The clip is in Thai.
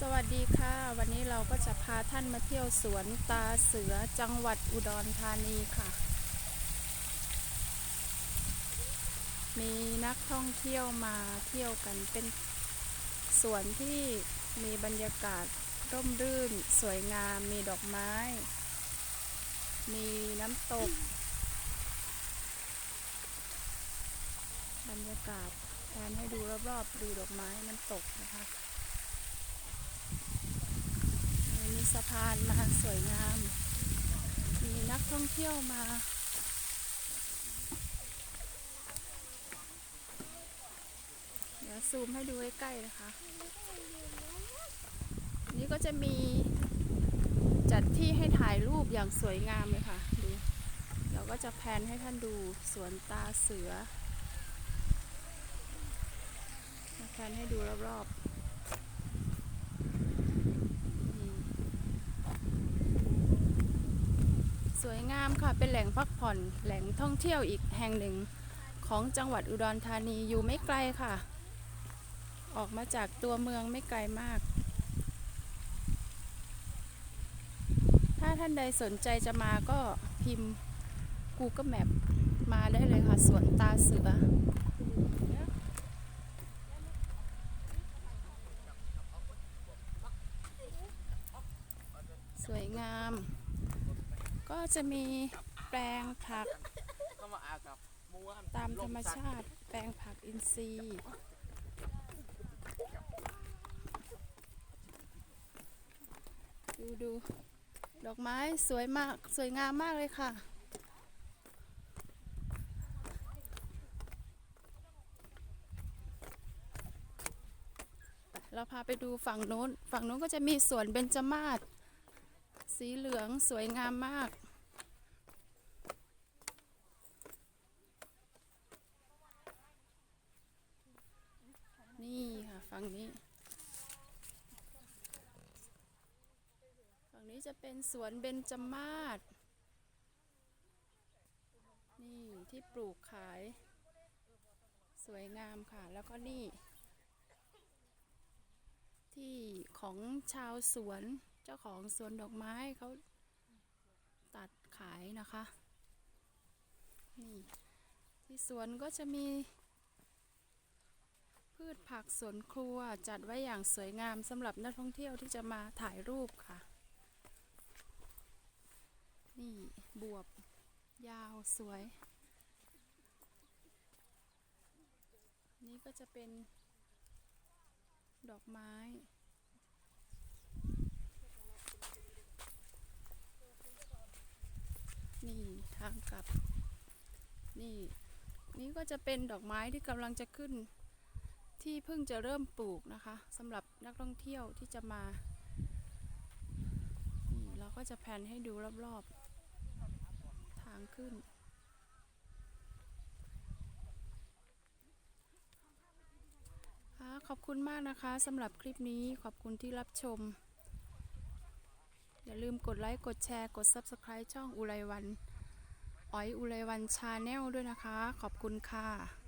สวัสดีค่ะ วันนี้เราก็จะพาท่านมาเที่ยวสวนตาเสือจังหวัดอุดรธานีค่ะ มีนักท่องเที่ยวมาเที่ยวกันเป็นสวนที่มีบรรยากาศร่มรื่น สวยงาม มีดอกไม้ มีน้ำตก บรรยากาศแทนให้ดูรอบๆดูดอกไม้น้ำตกนะคะ มี สะพานมาสวยงาม มีนักท่องเที่ยวมาเดี๋ยวซูมให้ดูใกล้ๆนะคะ นี่ก็จะมีจัดที่ให้ถ่ายรูปอย่างสวยงามเลยค่ะดูเดี๋ยวก็จะแพนให้ท่านดูสวนตาเสือแพนให้ดูรอบๆนี่ สวยงามค่ะเป็นแหล่งพักผ่อนแหล่งท่องเที่ยวอีกแห่งหนึ่งของจังหวัดอุดรธานีอยู่ไม่ไกลค่ะ ออกมาจากตัวเมืองไม่ไกลมาก ถ้าท่านใดสนใจจะมาก็พิมพ์ Google Map มาได้เลยค่ะสวนตาเสือสวยงาม ก็จะมีแปลงผักตามธรรมชาติแปลงผักอินทรีย์ดูดูดอกไม้สวยมากสวยงามมากเลยค่ะ เราพาไปดูฝั่งโน้น ฝั่งโน้นก็จะมีสวนเบญจมาศสีเหลืองสวยงามมาก นี่ค่ะ ฝั่งนี้ ฝั่งนี้จะเป็นสวนเบญจมาศนี่ที่ปลูกขาย สวยงามค่ะ แล้วก็นี่ ที่ของชาวสวนเจ้าของสวนดอกไม้เขาตัดขายนะคะ นี่ ที่สวนก็จะมี พืชผักสวนครัวจัดไว้อย่างสวยงามสำหรับนักท่องเที่ยวที่จะมาถ่ายรูปค่ะ นี่บวบยาวสวย นี่ก็จะเป็นดอกไม้ นี่ทางกลับ นี่ นี่ก็จะเป็นดอกไม้ที่กำลังจะขึ้น ที่เพิ่งจะเริ่มปลูกนะคะสำหรับนักท่องเที่ยวที่จะมาเราก็จะแผนให้ดูรอบๆ ทางขึ้นค่ะขอบคุณมากนะคะสำหรับคลิปนี้ขอบคุณที่รับชม อย่าลืมกดไลค์ กดแชร์ กด Subscribe ช่องอุไรวันอ๋อยอุไรวันชาแนลด้วยนะคะ ขอบคุณค่ะ